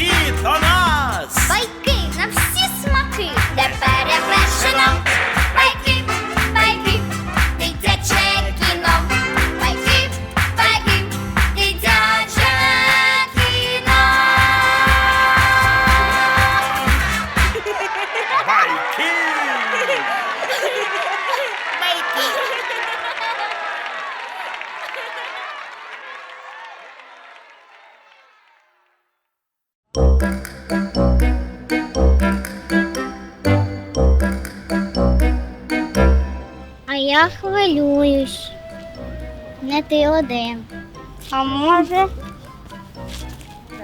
Усі хвилююсь. Не ти один. А може,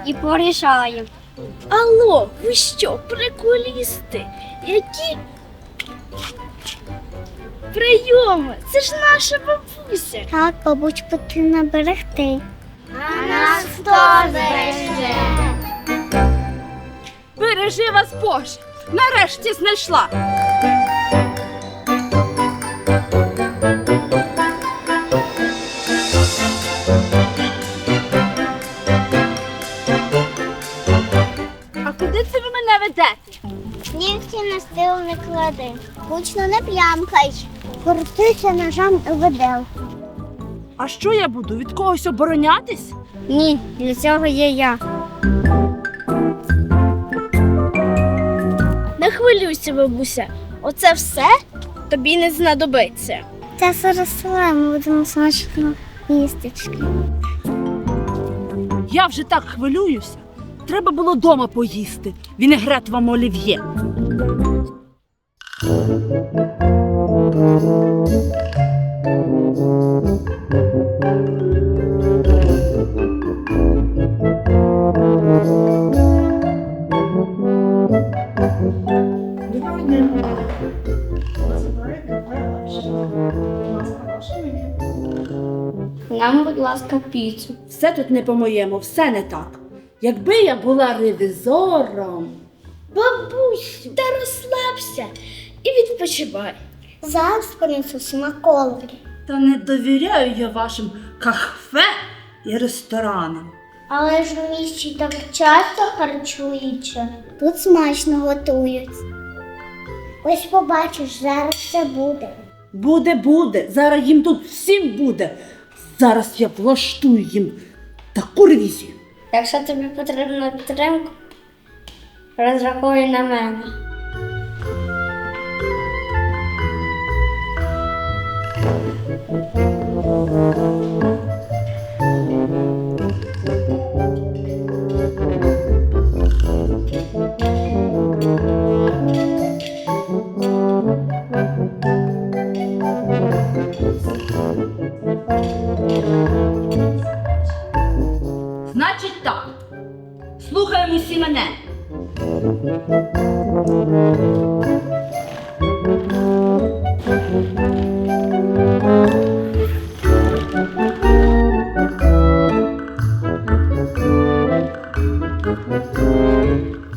і порішаю. Алло, ви що, приколісти? Які прийоми? Це ж наша бабуся. Так, бабусь потрібно берегти. А нас хто береже? Бережи вас Боже! Нарешті знайшла. Нігті на стіл не клади. Гучно не п'ямкай. Крутися ножом у виделку. А що я буду? Від когось оборонятись? Ні, для цього є я. Не хвилюйся, бабуся. Оце все тобі не знадобиться. Це зараз ми будемо смачно їстечки. Я вже так хвилююся. Треба було дома поїсти. Вінегрет вам олів'є. Нам, будь ласка, піцу. Все тут не по-моєму, все не так. Якби я була ревізором. Бабусю, та розслабся і відпочивай. Зараз принесу смаколики. Та не довіряю я вашим кафе і ресторанам. Але ж у місті так часто харчуються. Тут смачно готують. Ось побачиш, зараз все буде. Буде, буде. Зараз їм тут всім буде. Зараз я влаштую їм таку ревізію. Якщо тобі потрібна підтримка, розрахуй на мене. Значить так. Слухаємо всі мене.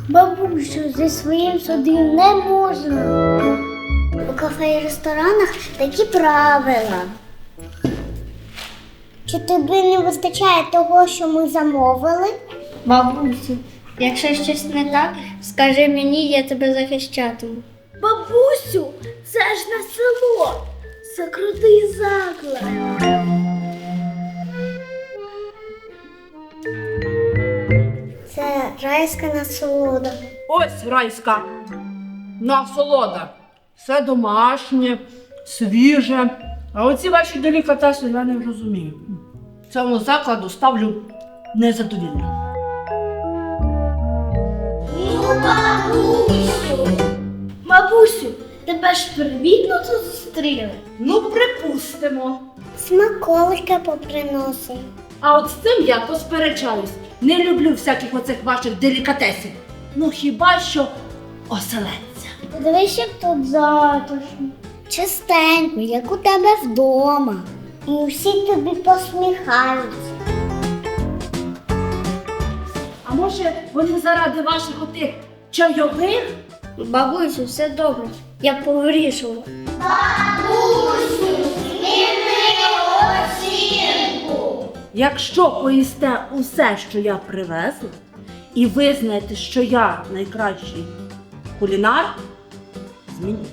Бабусю, зі своїм сюди не можна. У кафе і ресторанах такі правила. Чи тобі не вистачає того, що ми замовили? Бабусю, якщо щось не так, скажи мені, я тебе захищатиму. Бабусю, це ж не село. Це крутий заклад. Це райська насолода. Ось райська насолода. Все домашнє, свіже. А оці ваші делікатеси я не розумію. Цьому закладу ставлю незадовільно. Бабусю, тебе ж привітно тут зустріли. Ну, припустимо. Смаколики поприносив. А от з цим я посперечаюсь. Не люблю всяких оцих ваших делікатесів. Ну хіба що оселедця. Подивись, як тут затишно. Чистенько, як у тебе вдома. І всі тобі посміхаються. Може вони заради ваших отих чайових? Бабусю, все добре. Я повирішувала. Бабусю, зміни оцінку. Якщо поїсте усе, що я привезла, і визнаєте, що я найкращий кулінар, змініть.